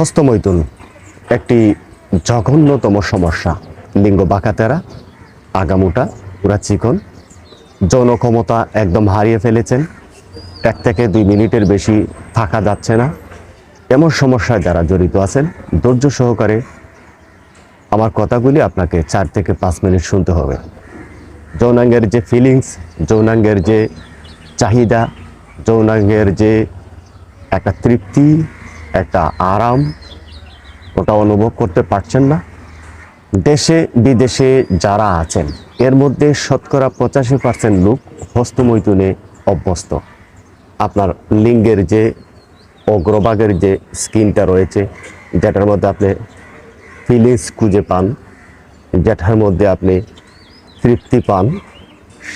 হস্তমৈথুন, একটি জঘন্যতম সমস্যা। লিঙ্গ বাঁকাতেরা, আগামুটা, পুরা চিকন। যৌন ক্ষমতা একদম হারিয়ে ফেলেছেন। এক থেকে দুই মিনিটের বেশি থাকা যাচ্ছে না। এমন সমস্যায় যারা জড়িত আছেন, ধৈর্য সহকারে আমার কথাগুলি আপনাকে চার থেকে পাঁচ মিনিট শুনতে হবে। যৌনাঙ্গের যে ফিলিংস যৌনাঙ্গের যে চাহিদা, যৌনাঙ্গের যে একটা তৃপ্তি একটা আরাম ওটা অনুভব করতে পারছেন না। দেশে, বিদেশে যারা আছেন, এর মধ্যে শতকরা পঁচাশি পার্সেন্ট লোক হস্তমৈথুনে অভ্যস্ত। আপনার লিঙ্গের যে অগ্রভাগের যে স্কিনটা রয়েছে, যেটার মধ্যে আপনি ফিলিংস খুঁজে পান, যেটার মধ্যে আপনি তৃপ্তি পান,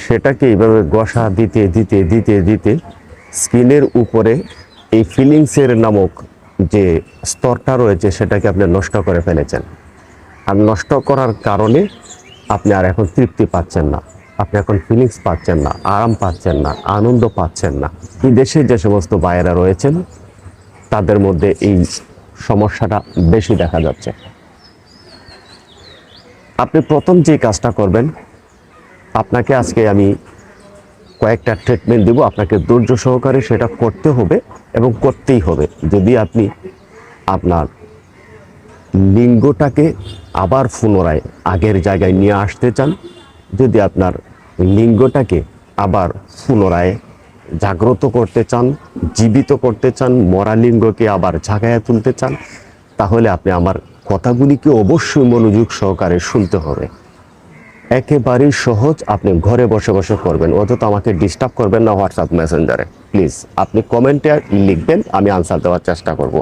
সেটাকে এইভাবে গসা দিতে দিতে দিতে দিতে স্কিনের উপরে এই ফিলিংসের নামক যে স্তরটা রয়েছে সেটাকে আপনি নষ্ট করে ফেলেছেন। আর নষ্ট করার কারণে আপনি আর এখন তৃপ্তি পাচ্ছেন না। আপনি এখন ফিলিংস পাচ্ছেন না, আরাম পাচ্ছেন না, আনন্দ পাচ্ছেন না। বিদেশে যে সমস্ত বায়েরা রয়েছেন, তাদের মধ্যে এই সমস্যাটা বেশি দেখা যাচ্ছে। আপনি প্রথম যে কাজটা করবেন, আপনাকে আজকে আমি কয়েকটা ট্রিটমেন্ট দেবো। আপনাকে ধৈর্য সহকারে সেটা করতে হবে। এবং করতেই হবে। যদি আপনি আপনার লিঙ্গটাকে আবার পুনরায় আগের জায়গায় নিয়ে আসতে চান, যদি আপনার লিঙ্গটাকে আবার পুনরায় জাগ্রত করতে চান, জীবিত করতে চান, মরা লিঙ্গকে আবার জাগায় তুলতে চান, তাহলে আপনি আমার কথাগুলিকে অবশ্যই মনোযোগ সহকারে শুনতে হবে। একেবারেই সহজ আপনি ঘরে বসে বসে করবেন, অথচ আমাকে ডিস্টার্ব করবেন না হোয়াটসঅ্যাপ মেসেঞ্জারে প্লিজ আপনি কমেন্টে লিখবেন, আমি আনসার দেওয়ার চেষ্টা করব।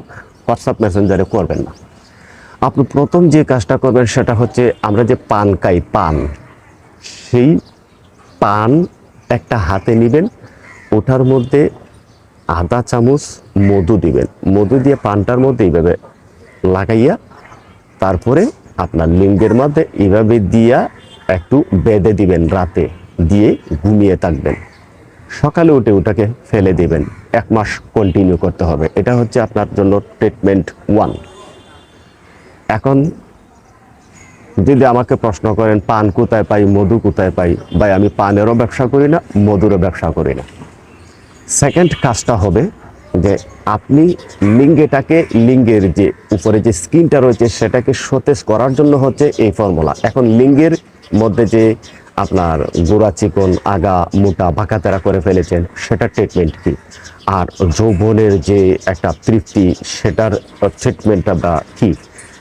হোয়াটসঅ্যাপ মেসেঞ্জারে করবেন না। আপনি প্রথম যে কাজটা করবেন সেটা হচ্ছে আমরা যে পান খাই, পান, সেই পান একটা হাতে নেবেন, ওটার মধ্যে আধা চামচ মধু দিবেন। মধু দিয়ে পানটার মধ্যে এইভাবে লাগাইয়া, তারপরে আপনার লিঙ্গের মধ্যে এইভাবে দিয়া একটু বেঁধে দিবেন রাতে, দিয়ে ঘুমিয়ে থাকবেন। সকালে উঠে ওটাকে ফেলে দিবেন। এক মাস কন্টিনিউ করতে হবে। এটা হচ্ছে আপনার জন্য ট্রিটমেন্ট ওয়ান এখন যদি আমাকে প্রশ্ন করেন, পান কোথায় পাই, মধু কোথায় পাই? বা আমি পানেরও ব্যবসা করি না, মধুরও ব্যবসা করি না। সেকেন্ড কাজটা হবে যে আপনি লিঙ্গেটাকে, লিঙ্গের যে উপরে যে স্কিনটা রয়েছে, সেটাকে সতেজ করার জন্য হচ্ছে এই ফর্মুলা এখন লিঙ্গের মধ্যে যে আপনার গোড়া চিকন, আগা, মোটা বাঁকাতেরা করে ফেলেছেন, সেটার ট্রিটমেন্ট কি? আর যৌবনের যে একটা তৃপ্তি, সেটার ট্রিটমেন্টটা বা কি?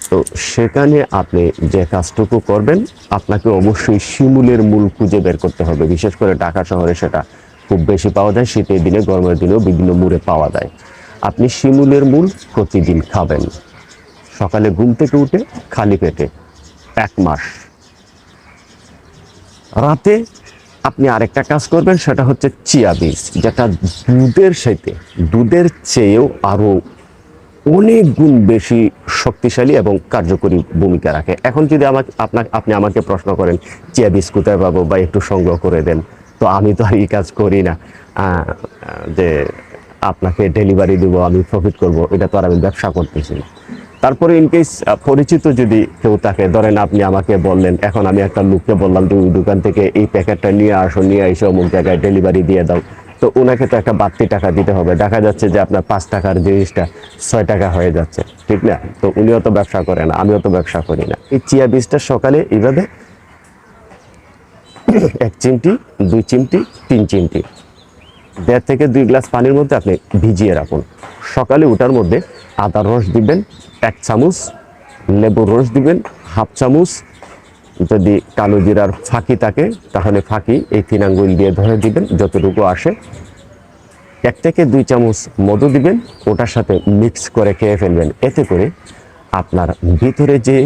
তো সেখানে আপনি যে কাজটুকু করবেন, আপনাকে অবশ্যই শিমুলের মূল খুঁজে বের করতে হবে। বিশেষ করে ঢাকা শহরে সেটা খুব বেশি পাওয়া যায়, শীতের দিনে, গরমের দিনেও বিভিন্ন মুড়ে পাওয়া যায়। আপনি শিমুলের মূল প্রতিদিন খাবেন। সকালে ঘুম থেকে উঠে খালি পেটে এক মাস রাতে আপনি আরেকটা কাজ করবেন, সেটা হচ্ছে চিয়া বীজ, যেটা দুধের সাথে, দুধের চেয়েও আরও অনেক গুণ বেশি শক্তিশালী এবং কার্যকরী ভূমিকা রাখে। এখন যদি আমাকে আপনার আপনি আমাকে প্রশ্ন করেন, চিয়া বীজ কোথায় পাবো? বা একটু সংগ্রহ করে দেন, তো আমি তো আর এই কাজ করি না। যে আপনাকে ডেলিভারি দেবো, আমি প্রফিট করব, এটা তো আর আমি ব্যবসা করতেছি না। তারপরে ইনকেস পরিচিত যদি কেউ তাকে ধরেন আপনি আমাকে বললেন, এখন আমি একটা লোককে বললাম ওই দোকান থেকে এই প্যাকেটটা নিয়ে আসো, নিয়ে এসে অমুক জায়গায় ডেলিভারি দিয়ে দাও। তো ওনাকে তো একটা বাড়তি টাকা দিতে হবে। দেখা যাচ্ছে যে আপনার পাঁচ টাকার জিনিসটা ছয় টাকা হয়ে যাচ্ছে, ঠিক না? তো উনিও তো ব্যবসা করে না, আমিও তো ব্যবসা করি না। এই চিয়া বীজটা সকালে এইভাবে এক চিমটি, দুই চিমটি, তিন চিমটি। দেড় থেকে দুই গ্লাস পানির মধ্যে আপনি ভিজিয়ে রাখুন। সকালে ওটার মধ্যে আদার রস দিবেন, এক চামচ লেবুর রস দিবেন, হাফ চামচ। যদি কালো জিরার ফাঁকি থাকে, তাহলে ফাঁকি এই তিন আঙ্গুল দিয়ে ধরে দিবেন, যতটুকু আসে। এক থেকে দুই চামচ মধু দিবেন, ওটার সাথে মিক্স করে খেয়ে ফেলবেন। এতে করে আপনার ভিতরে যে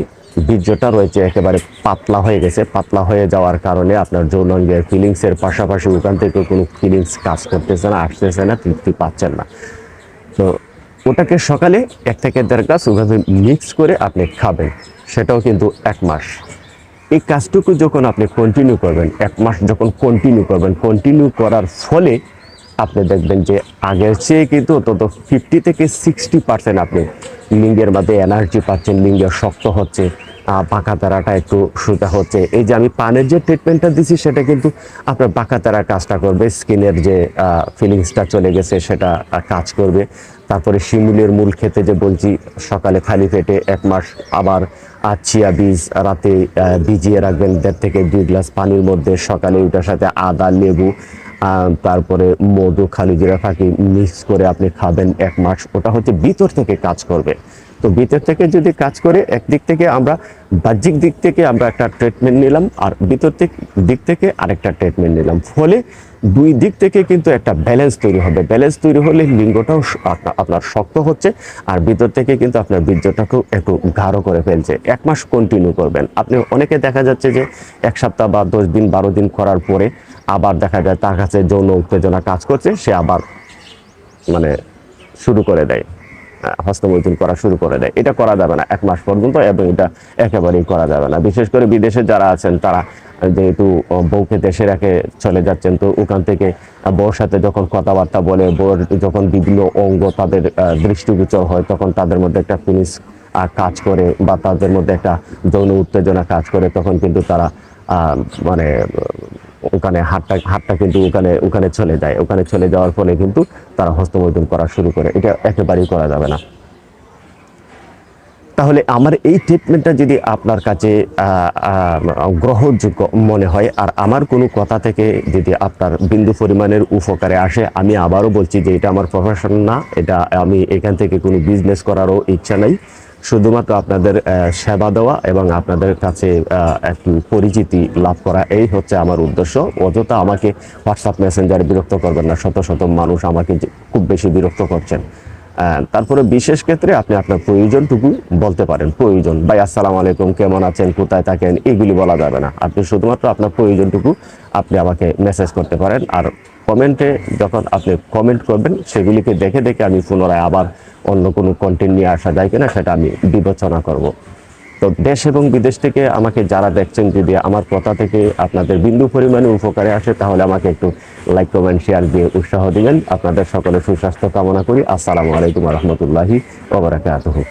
বীর্যটা রয়েছে, একেবারে পাতলা হয়ে গেছে। পাতলা হয়ে যাওয়ার কারণে আপনার যৌনাঙ্গের ফিলিংসের পাশাপাশি ওখান থেকে কোনো ফিলিংস কাজ করতেছে না, আসতেছে না, তৃপ্তি পাচ্ছেন না। তো ওটাকে সকালে এক থেকে দেড় গ্লাস ওভাবে মিক্স করে আপনি খাবেন। সেটাও কিন্তু এক মাস। এই কাজটুকু যখন আপনি কন্টিনিউ করবেন, এক মাস যখন কন্টিনিউ করবেন কন্টিনিউ করার ফলে আপনি দেখবেন যে আগের চেয়ে কিন্তু অন্তত ফিফটি থেকে সিক্সটি পার্সেন্ট আপনি লিঙ্গের মধ্যে এনার্জি পাচ্ছেন, লিঙ্গের শক্ত হচ্ছে বাঁকা তারাটা একটু সোজা হচ্ছে। এই যে আমি পানের যে ট্রিটমেন্টটা দিছি, সেটা কিন্তু আপনার বাঁকা তারা কাজটা করবে স্কিনের যে ফিলিংসটা চলে গেছে, সেটা কাজ করবে। তারপরে শিমুলের মূল খেতে যে বলছি, সকালে খালি পেটে এক মাস আবার আর চিয়া বীজ রাতে ভিজিয়ে রাখবেন দেড় থেকে দুই গ্লাস পানির মধ্যে, সকালে ওটার সাথে আদা, লেবু তারপরে মধু, খালি জিরা ফাঁকি মিক্স করে আপনি খাবেন এক মাস। ওটা হচ্ছে ভিতর থেকে কাজ করবে। তো ভিতর থেকে যদি কাজ করে একদিক থেকে আমরা বাহ্যিক দিক থেকে আমরা একটা ট্রিটমেন্ট নিলাম আর ভিতর দিক থেকে আরেকটা ট্রিটমেন্ট নিলাম। ফলে দুই দিক থেকে কিন্তু একটা ব্যালেন্স তৈরি হবে। ব্যালেন্স তৈরি হলে লিঙ্গটাও আপনার শক্ত হচ্ছে আর ভিতর থেকে কিন্তু আপনার বীর্যটাকেও একটু গাঢ় করে ফেলছে। এক মাস কন্টিনিউ করবেন। আপনি অনেকে দেখা যাচ্ছে যে এক সপ্তাহ বা দশ দিন, বারো দিন করার পরে আবার দেখা যায় তার কাছে যৌন উত্তেজনা কাজ করছে, সে আবার মানে শুরু করে দেয়। হস্তমৈথুন করা শুরু করে দেয়। এটা করা যাবে না এক মাস পর্যন্ত এবং এটা একেবারেই করা যাবে না। বিশেষ করে বিদেশে যারা আছেন, তারা যেহেতু বউকে দেশে রেখে চলে যাচ্ছেন, তো ওখান থেকে বউর সাথে যখন কথাবার্তা বলে, বউর যখন বিভিন্ন অঙ্গ তাদের দৃষ্টিগোচর হয়, তখন তাদের মধ্যে একটা ফিনিশ কাজ করে বা তাদের মধ্যে একটা যৌন উত্তেজনা কাজ করে, তখন কিন্তু তারা মানে ওখানে হাতটা হাতটা কিন্তু ওখানে ওখানে চলে যায়। ওখানে চলে যাওয়ার ফলে কিন্তু তারা হস্তমৈথুন করা শুরু করে। এটা একেবারেই করা যাবে না। তাহলে আমার এই ট্রিটমেন্টটা যদি আপনার কাছে গ্রহণযোগ্য মনে হয়, আর আমার কোনো কথা থেকে যদি আপনার বিন্দু পরিমাণের উপকারে আসে, আমি আবারও বলছি যে এটা আমার প্রফেশন না, এটা আমি এখান থেকে কোনো বিজনেস করারও ইচ্ছা নাই। শুধুমাত্র আপনাদের সেবা দেওয়া এবং আপনাদের কাছে একটু পরিচিতি লাভ করা, এই হচ্ছে আমার উদ্দেশ্য। অযথা আমাকে হোয়াটসঅ্যাপ মেসেঞ্জারে বিরক্ত করবেন না। শত শত মানুষ আমাকে খুব বেশি বিরক্ত করছেন। তারপরে বিশেষ ক্ষেত্রে আপনি আপনার প্রয়োজনটুকু বলতে পারেন। প্রয়োজন। ভাই, আসসালামু আলাইকুম, কেমন আছেন? কোথায় থাকেন? এগুলি বলা যাবে না। আপনি শুধুমাত্র আপনার প্রয়োজনটুকু আপনি আমাকে মেসেজ করতে পারেন। আর কমেন্টে যখন আপনি কমেন্ট করবেন, সেগুলিকে দেখে দেখে আমি পুনরায় আবার অন্য কোনো কন্টেন্ট নিয়ে আসা যায় কিনা সেটা আমি বিবেচনা করব। তো দেশ এবং বিদেশ থেকে আমাকে যারা দেখছেন, যদি আমার কথা থেকে আপনাদের বিন্দু পরিমাণে উপকারে আসে, তাহলে আমাকে একটু লাইক কমেন্ট শেয়ার দিয়ে উৎসাহ দিবেন। আপনাদের সকলে সুস্বাস্থ্য কামনা করি। আসসালামু আলাইকুম রহমতুল্লাহি ওবরাকাতুহু